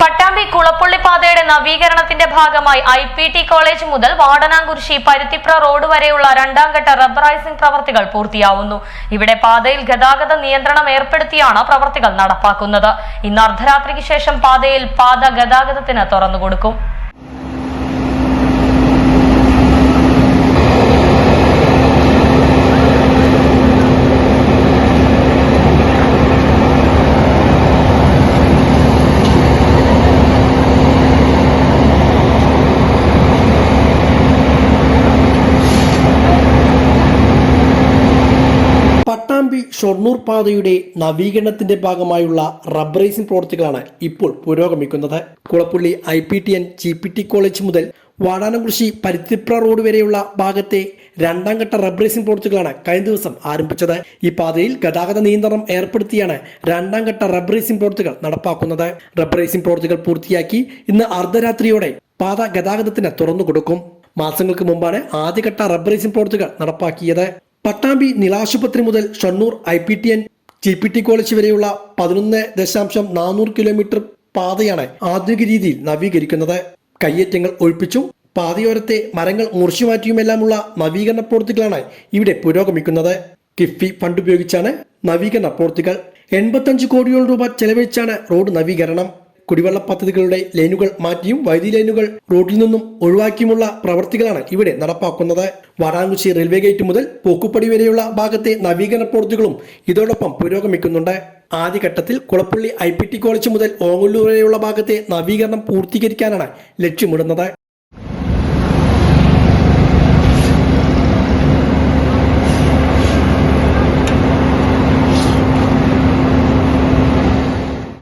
പട്ടാമ്പി കുളപ്പുള്ളി പാതയുടെ നവീകരണത്തിന്റെ ഭാഗമായി I P T college മുതൽ വാടനാംകുരിശി പരുത്തിപ്ര റോഡ് വരെയുള്ള രണ്ടാം ഘട്ട റബ്ബറൈസിംഗ് പ്രവർത്തികൾ പൂർത്തിയാവുന്നു. ഇവിടെ പാതയിൽ ഗതാഗത നിയന്ത്രണം ഏർപ്പെടുത്തിയാണ് പ്രവർത്തികൾ നടപ്പാക്കുന്നത്. ഇന്ന് അർദ്ധരാത്രിക്ക് ശേഷം പാതയിൽ പാത ഗതാഗതത്തിന് തുറന്നുകൊടുക്കും. പട്ടാമ്പി ഷൊർണൂർ പാതയുടെ നവീകരണത്തിന്റെ ഭാഗമായുള്ള റബ്ബറൈസിംഗ് പ്രവർത്തികളാണ് ഇപ്പോൾ പുരോഗമിക്കുന്നത്. Kulappally I P T N G P T college മുതൽ വാടാനകുറിശി പരുത്തിപ്ര റോഡ് വരെയുള്ള ഭാഗത്തെ രണ്ടാം ഘട്ട റബ്ബറൈസിംഗ് പ്രവർത്തികളാണ് കഴിഞ്ഞ ദിവസം ആരംഭിച്ചത്. ഈ പാതയിൽ ഗതാഗത നിയന്ത്രണം ഏർപ്പെടുത്തിയാണ് രണ്ടാം ഘട്ട റബ്ബറൈസിംഗ് പ്രവർത്തികൾ നടപ്പാക്കുന്നത്. റബ്ബറൈസിംഗ് പ്രവർത്തികൾ പൂർത്തിയാക്കി ഇന്ന് അർദ്ധരാത്രിയോടെ പാത ഗതാഗതത്തിന് തുറന്നു കൊടുക്കും മാസങ്ങൾക്ക് മുമ്പാണ് ആദ്യഘട്ട റബ്ബറൈസിംഗ് പ്രവർത്തികൾ നടപ്പാക്കിയത്. പട്ടാമ്പി നിലാശുപത്രി മുതൽ Shoranur I P T N G P T college വരെയുള്ള പതിനൊന്ന് ദശാംശം നാനൂറ് കിലോമീറ്റർ പാതയാണ് ആധുനിക രീതിയിൽ നവീകരിക്കുന്നത്. കയ്യേറ്റങ്ങൾ ഒഴിപ്പിച്ചും പാതയോരത്തെ മരങ്ങൾ മുറിച്ചു മാറ്റിയുമെല്ലാമുള്ള നവീകരണ പ്രവൃത്തികളാണ് ഇവിടെ പുരോഗമിക്കുന്നത്. കിഫ്ബി ഫണ്ട് ഉപയോഗിച്ചാണ് നവീകരണ പ്രവൃത്തികൾ. എൺപത്തഞ്ച് കോടിയോളം രൂപ ചെലവഴിച്ചാണ് റോഡ് നവീകരണം. കുടിവെള്ള പദ്ധതികളുടെ ലൈനുകൾ മാറ്റിയും വൈദ്യുതി ലൈനുകൾ റോഡിൽ നിന്നും ഒഴിവാക്കിയുമുള്ള പ്രവർത്തികളാണ് ഇവിടെ നടപ്പാക്കുന്നത്. വാടാങ്കുശി റെയിൽവേ ഗേറ്റ് മുതൽ പോക്കുപ്പടി വരെയുള്ള ഭാഗത്തെ നവീകരണ പ്രവൃത്തികളും ഇതോടൊപ്പം പുരോഗമിക്കുന്നുണ്ട്. ആദ്യഘട്ടത്തിൽ കുളപ്പള്ളി ഐ കോളേജ് മുതൽ ഓങ്ങല്ലൂർ വരെയുള്ള ഭാഗത്തെ നവീകരണം പൂർത്തീകരിക്കാനാണ് ലക്ഷ്യമിടുന്നത്.